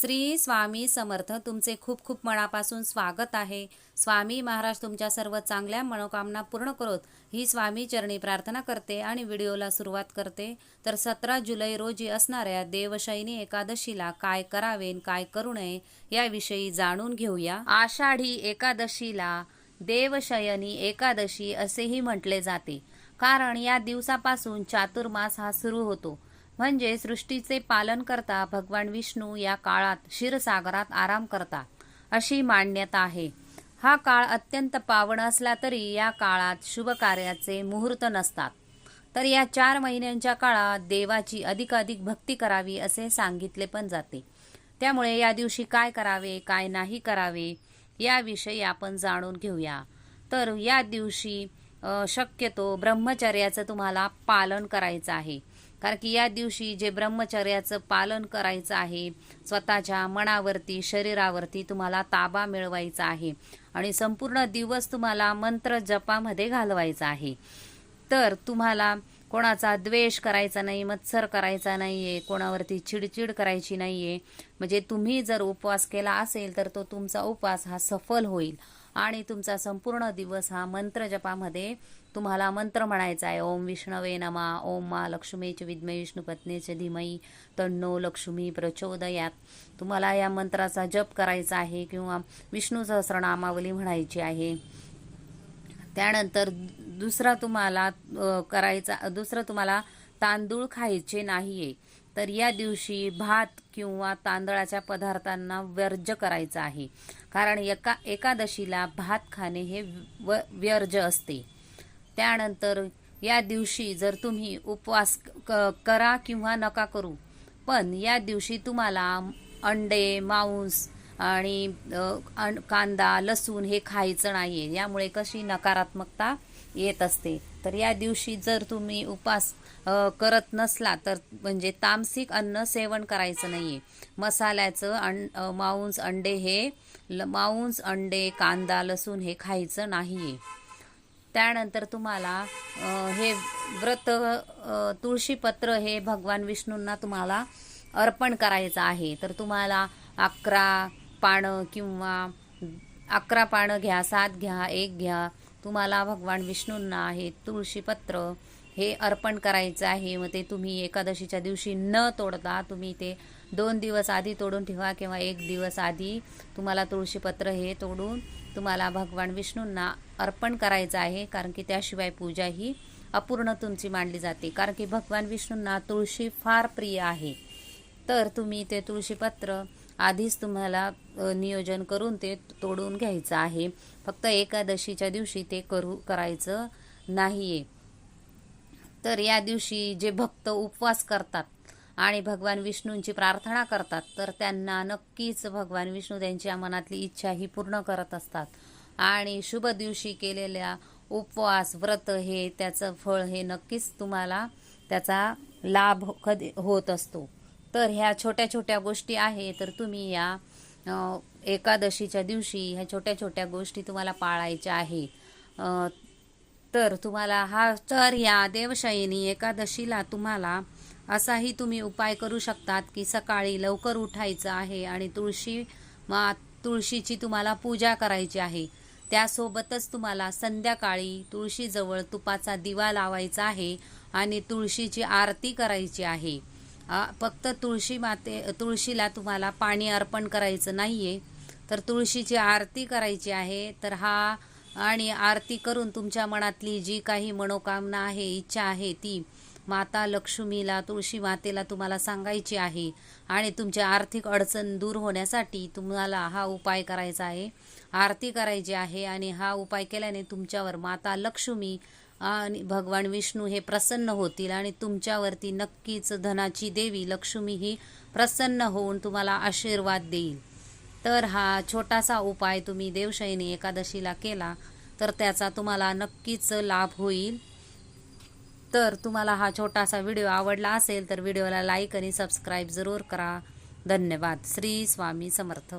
श्री स्वामी समर्थ. तुमचे खूप खूप मनापासून स्वागत आहे. स्वामी महाराज तुमच्या सर्व चांगल्या मनोकामना पूर्ण करोत. ही स्वामी चरणी प्रार्थना करते आणि व्हिडिओला सुरुवात करते. तर सतरा जुलै रोजी असणाऱ्या देवशयनी एकादशीला काय करावे काय करू नये याविषयी जाणून घेऊया. आषाढी एकादशीला देवशयनी एकादशी असेही म्हटले जाते. कारण या दिवसापासून चातुर्मास हा सुरू होतो. म्हणजे सृष्टीचे पालन करता भगवान विष्णू या काळात क्षीरसागरात आराम करता अशी मान्यता आहे. हा काळ अत्यंत पावन असला तरी या काळात शुभ कार्याचे मुहूर्त नसतात. तर या चार महिन्यांच्या काळात देवाची अधिकाधिक भक्ती करावी असे सांगितले पण जाते. त्यामुळे या दिवशी काय करावे काय नाही करावे याविषयी आपण जाणून घेऊया. तर या दिवशी शक्यतो ब्रह्मचर्याचं तुम्हाला पालन करायचं आहे. कारण की या दिवशी जे ब्रह्मचर्याचं पालन करायचं आहे स्वतःच्या मनावरती शरीरावरती तुम्हाला ताबा मिळवायचा आहे. आणि संपूर्ण दिवस तुम्हाला मंत्र जपामध्ये घालवायचा आहे. तर तुम्हाला कोणाचा द्वेष करायचा नाही मत्सर करायचा नाही आहे कोणावरती चिडचिड करायची नाही आहे म्हणजे तुम्ही जर उपवास केला असेल तर तो तुमचा उपवास हा सफल होईल. आणि तुमचा संपूर्ण दिवस हा मंत्र जपामध्ये तुम्हाला मंत्र म्हणायचा आहे. ओम विष्णवे नमा. ओम मा लक्ष्मीचे विद्मे विष्णू पत्नीचे धीमई तन्नो लक्ष्मी प्रचोदयात. तुम्हाला या मंत्राचा जप करायचा आहे किंवा विष्णू सहस्रनामावली म्हणायची आहे. त्यानंतर दुसरा तुम्हाला करायचा दुसरं तुम्हाला तांदूळ खायचे नाहीये. तर या दिवशी भात किंवा तांदळाच्या पदार्थांना वर्ज करायचं आहे. कारण एका एकादशीला भात खाणे हे व व्यर्ज असते. त्यानंतर या दिवशी जर तुम्ही उपवास क- करा किंवा नका करू पण या दिवशी तुम्हाला अंडे मांस आणि अन- कांदा लसूण हे खायचं नाही आहे यामुळे कशी नकारात्मकता येत असते. तर या दिवशी जर तुम्ही उपास करत नसला तर म्हणजे तामसिक अन्न सेवन करायचं नाही आहे मसाल्याचं अं मांस अंडे हे ल- मांस अंडे कांदा लसूण हे खायचं नाही आहे त्यानंतर तुम्हाला हे व्रत तुळशीपत्र हे भगवान विष्णूंना तुम्हाला अर्पण करायचं आहे. तर तुम्हाला अकरा पानं किंवा अकरा पानं घ्या सात घ्या एक घ्या. तुम्हाला भगवान विष्णूंना हे तुळशीपत्र हे अर्पण करायचं आहे. मग ते तुम्ही एकादशीच्या दिवशी न तोडता तुम्ही ते दोन दिवस आधी तोडून ठेवा किंवा एक दिवस आधी तुम्हाला तुळशीपत्र हे तोडून तुम्हाला भगवान विष्णूंना अर्पण करायचं आहे. कारण की त्याशिवाय पूजा ही अपूर्ण तुमची मानली जाते. कारण की भगवान विष्णूंना तुळशी फार प्रिय आहे. तर तुम्ही ते तुळशीपत्र आधीच तुम्हाला नियोजन करून ते तोडून घ्यायचं आहे. फक्त एकादशीच्या दिवशी ते करू करायचं नाहीये. तर या दिवशी जे भक्त उपवास करतात आणि भगवान विष्णूंची प्रार्थना करतात तर त्यांना नक्कीच भगवान विष्णू त्यांच्या मनातली इच्छा ही पूर्ण करत असतात. आणि शुभ दिवशी केलेल्या उपवास व्रत हे त्याचं फळ हे नक्कीच तुम्हाला त्याचा लाभ कधी होत असतो. तर ह्या छोट्या छोट्या गोष्टी आहे तर तुम्ही या एकादशीच्या दिवशी ह्या छोट्या छोट्या गोष्टी तुम्हाला पाळायच्या आहे तर तुम्हाला हा तर या देवशयनी एकादशीला तुम्हाला असाही तुम्ही उपाय करू शकतात की सकाळी लवकर उठायचं आहे आणि तुळशी मा तुळशीची तुम्हाला पूजा करायची आहे. त्यासोबतच तुम्हाला संध्याकाळी तुळशीजवळ तुपाचा दिवा लावायचा आहे आणि तुळशीची आरती करायची आहे. फक्त तुळशी माते तुळशीला तुम्हाला पाणी अर्पण करायचं नाही आहे तर तुळशीची आरती करायची आहे. तर हा आणि आरती करून तुमच्या मनातली जी काही मनोकामना आहे इच्छा आहे ती माता लक्ष्मीला तुळशी मातेला तुम्हाला सांगायची आहे. आणि तुमच्या आर्थिक अडचण दूर होण्यासाठी तुम्हाला हा उपाय करायचा आहे. आरती करायची आहे आणि हा उपाय केल्याने तुमच्यावर माता लक्ष्मी आणि भगवान विष्णू हे प्रसन्न होतील आणि तुमच्यावरती नक्कीच धनाची देवी लक्ष्मी ही प्रसन्न होऊन तुम्हाला आशीर्वाद देईल. तर हा छोटासा उपाय तुम्ही देवशयनी एकादशीला केला तर त्याचा तुम्हाला नक्कीच लाभ होईल. तर तुम्हाला हा छोटासा व्हिडिओ आवडला असेल तर व्हिडिओला लाईक आणि सबस्क्राईब जरूर करा. धन्यवाद. श्री स्वामी समर्थ.